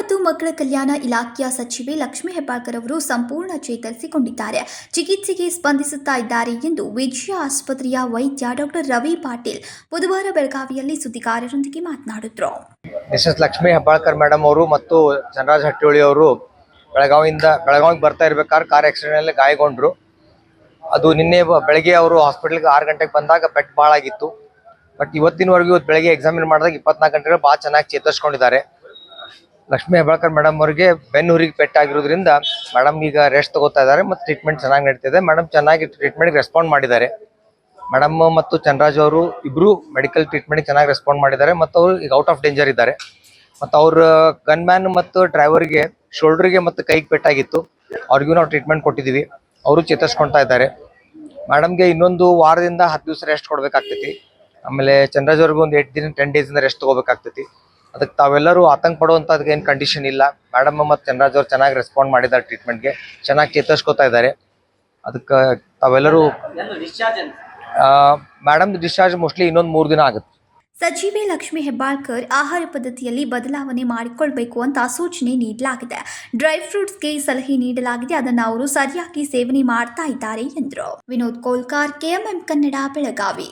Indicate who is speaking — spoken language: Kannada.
Speaker 1: ಕಲ್ಯಾಣ ಇಲಾಖೆಯ ಸಚಿವೆ ಲಕ್ಷ್ಮೀ ಹೆಬ್ಬಾಳ್ಕರ್ ಅವರು ಸಂಪೂರ್ಣ ಚೇತರಿಸಿಕೊಂಡಿದ್ದಾರೆ. ಚಿಕಿತ್ಸೆಗೆ ಸ್ಪಂದಿಸುತ್ತಾ ಇದ್ದಾರೆ ಎಂದು ವಿಜಯ ಆಸ್ಪತ್ರೆಯ ವೈದ್ಯ ಡಾಕ್ಟರ್ ರವಿ ಪಾಟೀಲ್ ಬುಧವಾರ ಬೆಳಗಾವಿಯಲ್ಲಿ ಸುದ್ದಿಗಾರರೊಂದಿಗೆ ಮಾತನಾಡಿದ್ರು.
Speaker 2: S S Lakshmi Hebbalkar madam ಅವರು ಮತ್ತು ಜನರಾಜ್ ಹಟ್ಟಿಹೊಳಿ ಅವರು ಬೆಳಗಾವಿಯಿಂದ ಬೆಳಗಾವಿಗೆ ಬರ್ತಾ ಇರಬೇಕಾದ್ರೆ ಕಾರ್ ಆಕ್ಸಿಡೆಂಟಲ್ಲಿ ಗಾಯಗೊಂಡ್ರು. ಅದು ನಿನ್ನೆ ಬೆಳಗ್ಗೆ ಅವರು ಹಾಸ್ಪಿಟಲ್ಗೆ ಆರು ಗಂಟೆಗೆ ಬಂದಾಗ ಪೆಟ್ ಭಾಳ ಆಗಿತ್ತು ಬಟ್ ಇವತ್ತಿನವರೆಗೂ ಇವತ್ತು ಬೆಳಗ್ಗೆ ಎಕ್ಸಾಮಿನ್ ಮಾಡಿದಾಗ ಇಪ್ಪತ್ನಾಲ್ಕು ಗಂಟೆಗಳು ಭಾಳ ಚೆನ್ನಾಗಿ ಚೇತರಿಸ್ಕೊಂಡಿದ್ದಾರೆ. ಲಕ್ಷ್ಮೀ ಹೆಬ್ಬಾಳ್ಕರ್ ಮೇಡಮ್ ಅವರಿಗೆ ಬೆನ್ನೂರಿಗೆ ಪೆಟ್ಟಾಗಿರೋದ್ರಿಂದ ಮೇಡಮ್ ಈಗ ರೆಸ್ಟ್ ತಗೋತಾ ಇದ್ದಾರೆ ಮತ್ತು ಟ್ರೀಟ್ಮೆಂಟ್ ಚೆನ್ನಾಗಿ ನಡೀತಿದೆ ಮೇಡಮ್ ಚೆನ್ನಾಗಿ ಟ್ರೀಟ್ಮೆಂಟ್ಗೆ ರೆಸ್ಪಾಂಡ್ ಮಾಡಿದ್ದಾರೆ. ಮೇಡಮ್ ಮತ್ತು ಚನ್ರಾಜ್ ಅವರು ಇಬ್ಬರು ಮೆಡಿಕಲ್ ಟ್ರೀಟ್ಮೆಂಟ್ ಚೆನ್ನಾಗಿ ರೆಸ್ಪಾಂಡ್ ಮಾಡಿದ್ದಾರೆ ಮತ್ತು ಅವರು ಈಗ ಔಟ್ ಆಫ್ ಡೇಂಜರ್ ಇದ್ದಾರೆ. ಮತ್ತು ಅವ್ರ ಗನ್ ಮ್ಯಾನ್ ಮತ್ತು ಡ್ರೈವರ್ಗೆ ಶೋಲ್ಡ್ರಿಗೆ ಮತ್ತು ಕೈಗೆ ಪೆಟ್ಟಾಗಿತ್ತು. ಅವ್ರಿಗೂ ನಾವು ಟ್ರೀಟ್ಮೆಂಟ್ ಕೊಟ್ಟಿದ್ದೀವಿ. ಅವರು ಚೇತರಿಸ್ಕೊಳ್ತಾ ಇದ್ದಾರೆ. ಮೇಡಮ್ಗೆ ಇನ್ನೊಂದು ವಾರದಿಂದ ಹತ್ತು ದಿವಸ ರೆಸ್ಟ್ ಕೊಡಬೇಕಾಗ್ತೈತಿ. ಆಮೇಲೆ ಚಂದ್ರಾಜ್ ಅವ್ರಿಗೂ ಒಂದು ಎಂಟು ದಿನ ಟೆನ್ ಡೇಸಿಂದ ರೆಸ್ಟ್ ತಗೋಬೇಕಾಗ್ತೈತಿ. ಅದಕ್ಕೆ ತಾವೆಲ್ಲರೂ ಆತಂಕ ಪಡುವಂಥದ್ದು ಏನು ಕಂಡೀಷನ್ ಇಲ್ಲ. ಮೇಡಮ್ ಮತ್ತು ಚಂದ್ರರಾಜ್ ಅವ್ರು ಚೆನ್ನಾಗಿ ರೆಸ್ಪಾಂಡ್ ಮಾಡಿದ್ದಾರೆ ಟ್ರೀಟ್ಮೆಂಟ್ಗೆ ಚೆನ್ನಾಗಿ ಚೇತರಿಸ್ಕೊತಾ ಇದ್ದಾರೆ. ಅದಕ್ಕೆ ತಾವೆಲ್ಲರೂ ಮೇಡಮ್ ಡಿಸ್ಚಾರ್ಜ್ ಮೋಸ್ಟ್ಲಿ ಇನ್ನೊಂದು ಮೂರು ದಿನ ಆಗುತ್ತೆ.
Speaker 1: ಸಚಿವೆ ಲಕ್ಷ್ಮಿ ಹೆಬ್ಬಾಳ್ಕರ್ ಆಹಾರ ಪದ್ಧತಿಯಲ್ಲಿ ಬದಲಾವಣೆ ಮಾಡಿಕೊಳ್ಬೇಕು ಅಂತ ಸೂಚನೆ ನೀಡಲಾಗಿದೆ. ಡ್ರೈ ಫ್ರೂಟ್ಸ್ಗೆ ಸಲಹೆ ನೀಡಲಾಗಿದೆ. ಅದನ್ನು ಅವರು ಸರಿಯಾಗಿ ಸೇವನೆ ಮಾಡ್ತಾ ಇದ್ದಾರೆ ಎಂದರು. ವಿನೋದ್ ಕೋಲ್ಕಾರ್, ಕೆಎಂಎಂ ಕನ್ನಡ, ಬೆಳಗಾವಿ.